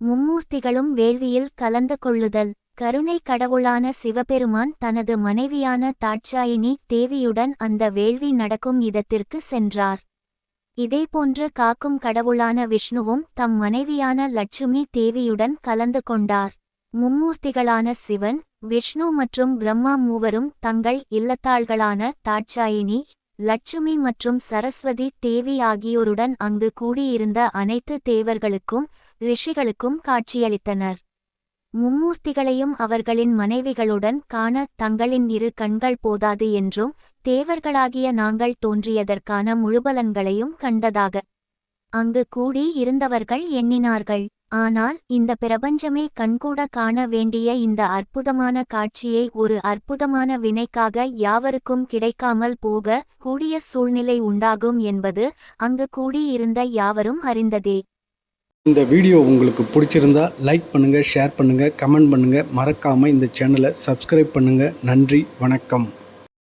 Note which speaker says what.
Speaker 1: மும்மூர்த்திகளும் வேள்வியில் கலந்து கொள்ளுதல். கருணை கடவுளான சிவபெருமான் தனது மனைவியான தாட்சாயினி தேவியுடன் அந்த வேள்வி நடக்கும் இடத்திற்கு சென்றார். இதேபோன்று காக்கும் கடவுளான விஷ்ணுவும் தம் மனைவியான லட்சுமி தேவியுடன் கலந்து கொண்டார். மும்மூர்த்திகளான சிவன் விஷ்ணு மற்றும் பிரம்மா மூவரும் தங்கள் இல்லத்தாள்களான தாட்சாயினி லட்சுமி மற்றும் சரஸ்வதி தேவி ஆகியோருடன் அங்கு கூடியிருந்த அனைத்து தேவர்களுக்கும் ரிஷிகளுக்கும் காட்சியளித்தனர். மும்மூர்த்திகளையும் அவர்களின் மனைவிகளுடன் காண தங்களின் இரு கண்கள் போதாது என்றும் தேவர்களாகிய நாங்கள் தோன்றியதற்கான முழுபலன்களையும் கண்டதாக அங்கு கூடி இருந்தவர்கள் எண்ணினார்கள். ஆனால் இந்த பிரபஞ்சமே கண்கூட காண வேண்டிய இந்த அற்புதமான காட்சியை ஒரு அற்புதமான வினைக்காக யாவருக்கும் கிடைக்காமல் போக கூடிய சூழ்நிலை உண்டாகும் என்பது அங்கு கூடியிருந்த யாவரும் அறிந்ததே.
Speaker 2: இந்த வீடியோ உங்களுக்கு பிடிச்சிருந்தா லைக் பண்ணுங்கள் ஷேர் பண்ணுங்கள் கமெண்ட் பண்ணுங்கள் மறக்காமல் இந்த சேனலை சப்ஸ்கிரைப் பண்ணுங்கள் நன்றி வணக்கம்.